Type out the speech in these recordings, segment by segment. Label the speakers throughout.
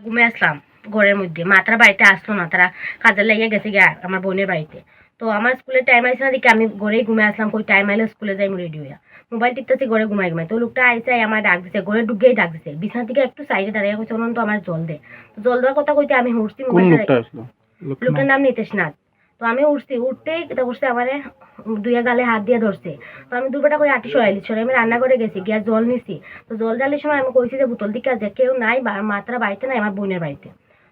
Speaker 1: ঘুমে আসলাম ঘরের মধ্যে। মা তারা বাড়িতে আসলো না তারা কাজে লাগিয়ে গেছে গিয়া আমার বোনের বাড়িতে। তো আমার স্কুলের টাইম আইসে না দেখি আমি ঘরেই ঘুমে আসলাম কই টাইম আইলে স্কুলে যাই রেডি হইয়া। মোবাইল টিপতেছি ঘরে ঘুমাই ঘুমাই। তো লোকটা আইসে আই আমার ডাক দিছে ঘরে ঢুকেই ডাক দিছে। বিছানা থেকে একটু সাইডে দাঁড়িয়ে কইছে অনন্ত আমার জল দে। জল দেওয়ার কথা কইতে আমি উঠছি মোবাইল
Speaker 2: লোকটার? নাম
Speaker 1: নিতেশ নাথ। তো আমি উঠছি, উঠতেই করছে আমারে দুইয়া গালে হাত দিয়ে ধরছে। তো আমি দুপুরটা করে আটি সরাইলি, সরাই আমি রান্না করে গেছি, গিয়া জল নিছি। তো জল ডালির সময় আমি কইছি যে, বোতল দিকে যে কেউ নাই মাত্রা বাড়িতে নাই, আমার বোনের বাড়িতে।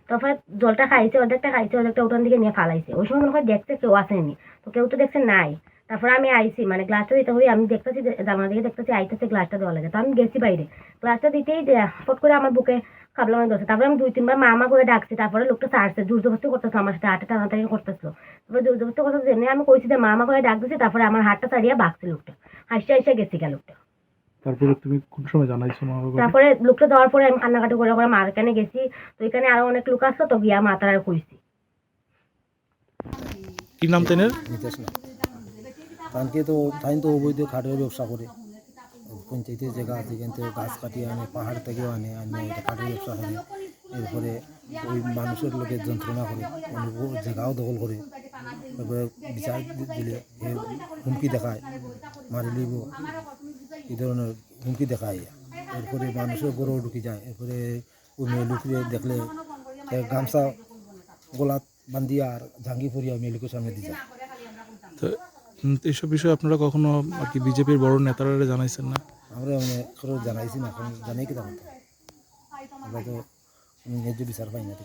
Speaker 1: তারপরে জলটা খাইছে, অর্ধেকটা খাইছে, অর্ধেকটা উঠান দিকে নিয়ে ফালাইছে। ওই সময় মনে হয় দেখছে কেউ আসেনি তো কেউ তো দেখছে নাই। তারপরে আমি আইছি মানে গ্লাসটা দিতে হই, আমি দেখতেছি জানলা দিকে দেখতেছি আইতেছে গ্লাসটা দেওয়া লাগে। তো আমি গেছি বাইরে। গ্লাসটা দিতেই ফট করে আমার বুকে খাবলা মানে ধরছে তারপরে আমি দুই তিনবার মামা করে ডাকছি তারপরে লোকটা ছাড়ছে জোর জবরদস্তি করতেছে আমার সাথে হাটে টানাটানি করতেছিল তারপরে জোর জবরদস্তি করতেছে এমনি আমি কইছি যে মামা করে ডাক দিছি তারপরে আমার হাতটা ছাড়িয়ে বাগছে লোকটা। হাসতে হাসতে গেছি গা লোকটা।
Speaker 2: তারপরে তুমি কোন সময় জানাইছো মা
Speaker 1: তারপরে লোকটা দেওয়ার পরে আমি কান্নাকাটি করে করে মার কানে গেছি তো এখানে আরও অনেক লোক আসতো তো গিয়া মা তারা কইছি।
Speaker 2: কি নাম তেনের?
Speaker 3: নিতেশ না। তানকে তো তাই তো অবৈধ খাটের ব্যবসা করে। পঞ্চায়েতের জায়গা আছে কিন্তু গাছ কাটিয়ে আনে, পাহাড় থেকেও আনে আনে এটা কাঠের ব্যবসা করে এরপরে ওই মানুষের লোকের যন্ত্রণা করে অনেক জায়গাও দখল করে। তারপরে বিচার দিলে হুমকি দেখায়, মারি লইব এই ধরনের হুমকি দেখায়। এরপরে মানুষের গড়েও ঢুকি যায়। এরপরে ওই মেয়ে দেখলে গামছা, গোলাত বান্ধিয়া আর ঝাঙ্গি ফরিয়া মেয়ে সামনে দিয়ে যায়।
Speaker 2: তো এইসব বিষয়ে আপনারা কখনো আর কি বিজেপির বড় নেতারা জানাইছেন না?
Speaker 3: আমরা মানে কারও জানাইছি না এখন জানাই কি করতাম আমরা তো ন্যায্য বিচার পাই না কি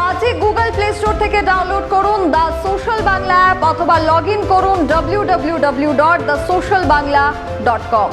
Speaker 4: গুগল প্লে স্টোর থেকে ডাউনলোড করুন দ্য সোশ্যাল বাংলা অ্যাপ অথবা লগ ইন করুন W W W dot the social Bangla dot com